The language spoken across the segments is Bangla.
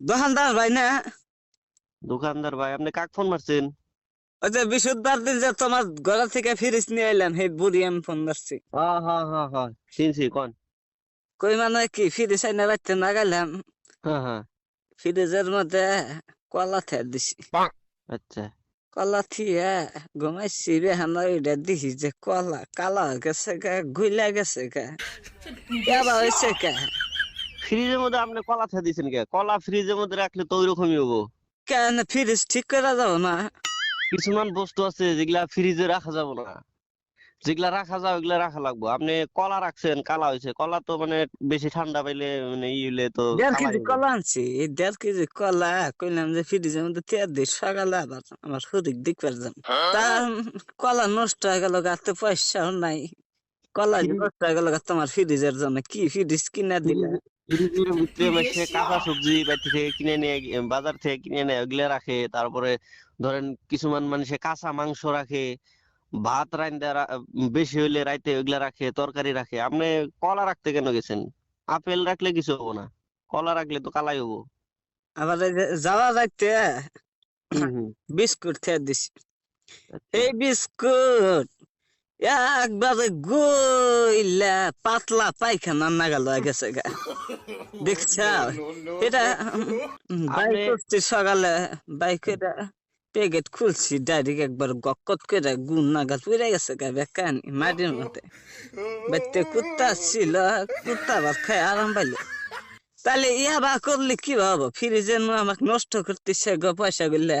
দোকানদার ভাই না? দোকানদার ভাই আপনি কাক ফোন মারছেন? ওই যে বিশুদ্ধবার দিন যে তোমার ঘর থেকে ফিরিস নিয়ে এলাম সেই বুড়ি আমি ফোন মারছি। হ্যাঁ হ্যাঁ হ্যাঁ হ্যাঁ চিনছি কোন? কই মানে কি ফিরিস আইনা রাখতে না গেলাম। হ্যাঁ হ্যাঁ ফ্রিজের মধ্যে কলা থে দিছি। আচ্ছা। কলা থিয়ে ঘুমাইছি বেহানা ওইটা দিছি যে কলা কালা হয়ে গেছে গা গুইলা গেছে গা। হয়েছে কে ফ্রিজের মধ্যে আপনি কলা থা দিছেন কে? কলা ফ্রিজের মধ্যে রাখলে তো ওইরকমই হব। কেন? ফ্রিজ ঠিক করে যাব না। কিছুমান বস্তু আছে যেগুলা ফ্রিজে রাখা যাবে না। যেগুলা রাখা যায় ওগুলা রাখা লাগবো। আপনি কলা রাখছেন কালা হয়েছে কলা তো মানে বেশি ঠান্ডা পাইলে মানে ই হইলে তো দেড় কেজি কলা আনছি। দেড় কেজি কলা কইলাম যে ফ্রিজের মধ্যে তেয়ার দিই সকালে আবার আমার শরীর দিক পারতাম তা কলা নষ্ট হয়ে গেল গাতে পয়সাও নাই। কলা নষ্ট হয়ে গেল তোমার ফ্রিজের জন্য কি ফ্রিজ কিনা দিলে? ফ্রিজের ভিতরে মাসে কাঁচা সবজি বাড়ি থেকে কিনে নিয়ে বাজার থেকে কিনে নিয়ে ওগুলা রাখে তারপরে ধরেন কিছুমান মানুষে কাঁচা মাংস রাখে ভাত রান্দা বেশি হইলে রাইতে ওগুলা রাখে তরকারি রাখে আপনি কলা রাখতে কেন গেছেন? আপেল রাখলে কিছু হব না কলা রাখলে তো কালাই হব। আবার যাওয়া যাইতে বিস্কুট খেয়ে দিছি। আচ্ছা। এই বিস্কুট একবারে গইলা পাতলা পায়খানা নাগাল হয়ে গেছে গা। দেখছ? এটা বাইক করছি সকালে বাইক এটা প্যাকেট খুলছি ডাইরেক্ট একবার গকত করে গুণ নাগাল পুড়ে গেছে গা বেকানি মাটির মধ্যে। বাড়িতে কুত্তা ছিল কুত্তা আবার খাই আরাম পাইলে। তাহলে ইয়া বা করলে কি হব? ফ্রিজের আমাকে নষ্ট করতেছে গো পয়সা গুলা।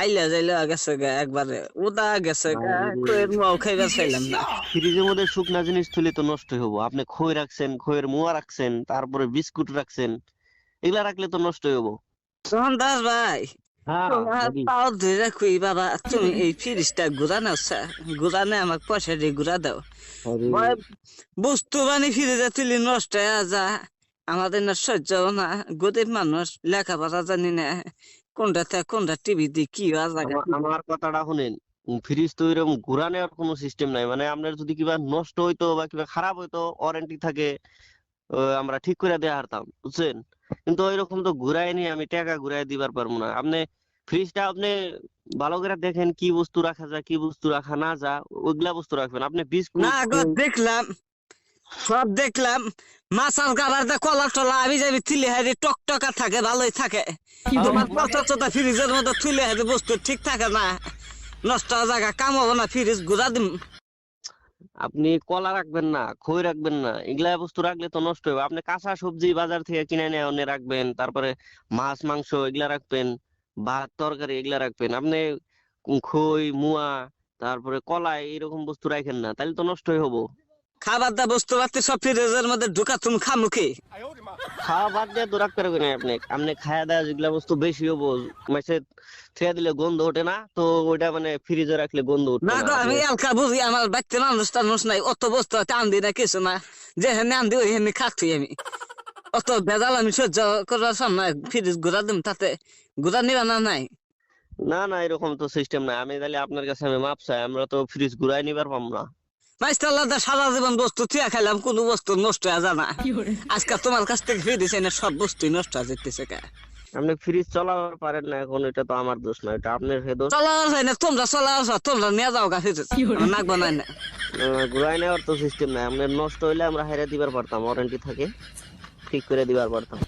আইলা যাইলা গেছে গা একবারে উদা গেছে গা। খুয়ের মুয়াও খাইবার চাইলাম না। ফ্রিজের মধ্যে শুকনা জিনিস থুলে তো নষ্ট হব। আপনি খই রাখছেন খইয়ের মুয়া রাখছেন তারপরে বিস্কুট রাখছেন এগুলা রাখলে তো নষ্ট হব। তখন দাস ভাই পাও ধরে খুই বাবা তুমি এই ফ্রিজটা ঘুরা নাও ঘুরানে আমাকে পয়সা দিয়ে ঘুরা দাও। বস্তু বানি ফ্রিজে তুলি নষ্ট হয়ে যা আমাদের না সহ্য না গরিব মানুষ লেখাপড়া জানি না। কোনটা কোনটা টিভি দিয়ে কি আমার কথাটা শুনেন ফ্রিজ তো এরকম ঘুরা নেওয়ার কোনো সিস্টেম নাই। মানে আপনার যদি কিবা নষ্ট হইতো বা কিবা খারাপ হইতো ওয়ারেন্টি থাকে আমরা ঠিক করে দেয়া হারতাম বুঝছেন? কিন্তু ওইরকম তো ঘুরাই নিয়ে আমি টাকা ঘুরাই দিবার পারব না। আপনি ফ্রিজটা আপনি ভালো করে দেখেন কি বস্তু রাখা যায় কি বস্তু রাখা না যা ওইগুলা বস্তু রাখবেন। আপনি বিস্কুট না দেখলাম। সব দেখলাম মাছার গাবার দে কলা টলা আমি যাবি তুলে হারি টক টকা থাকে ভালোই থাকে। তোমার পচা চোতা ফ্রিজের মধ্যে তুলে হারি বস্তু ঠিক থাকে না। নষ্ট জায়গা কাম হব না ফ্রিজ ঘুরা দিম। আপনি কলা রাখবেন না খই রাখবেন না এগুলা বস্তু রাখলে তো নষ্ট হবে আপনি কাঁচা সবজি বাজার থেকে কিনে নিয়ে এনে রাখবেন তারপরে মাছ মাংস এগুলা রাখবেন ভাত তরকারি এগুলা রাখবেন। আপনি খই মুয়া তারপরে কলা এরকম বস্তু রাখেন না তাহলে তো নষ্টই হব খাবার দা বস্তু পাতি সব ফ্রিজের মধ্যে ঢুকা তুমি খামুখি খাওয়া বাদ দিয়ে তো রাখতে পারবেন আপনি? আপনি খাওয়া দাওয়া যেগুলা বস্তু বেশি হব মাসে ছেড়ে দিলে গন্ধ ওঠে না তো ওইটা মানে ফ্রিজে রাখলে গন্ধ উঠবে না না। আমি এলকা বুঝি আমার বাচ্চা মানুষ টানুষ নাই অত বস্তু টান দি না কিছু না। যে হেনে আন দি ওই হেনে খাচ্ছি আমি। অত ভেজাল আমি সহ্য করার সামনে ফ্রিজ ঘুরা দিম তাতে ঘুরা নিবা না নাই? না না এরকম তো সিস্টেম নাই। আমি তাহলে আপনার কাছে আমি মাপ চাই আমরা তো ফ্রিজ ঘুরাই নিবার পাম না। সারা জীবন বস্তু থিয়া খাইলাম কোন বস্তু নষ্ট হয়ে না। তোমার কাছ থেকে ফিরে দিছে না সব বস্তুই নষ্ট হয়ে যেতেছে কে? আপনি ফ্রিজ চালাতে পারেন না এখন এটা তো আমার দোষ না এটা আপনার হে দোষ। চলা হয় না তোমরা তোমরা নিয়ে যাও গা ফিরে নাক বানাই না। ঘুরাই নেওয়ার তো সিস্টেম নাই আপনার নষ্ট হইলে আমরা হেরে দিবার পারতাম ওয়ারেন্টি থাকে ঠিক করে দিবার পারতাম।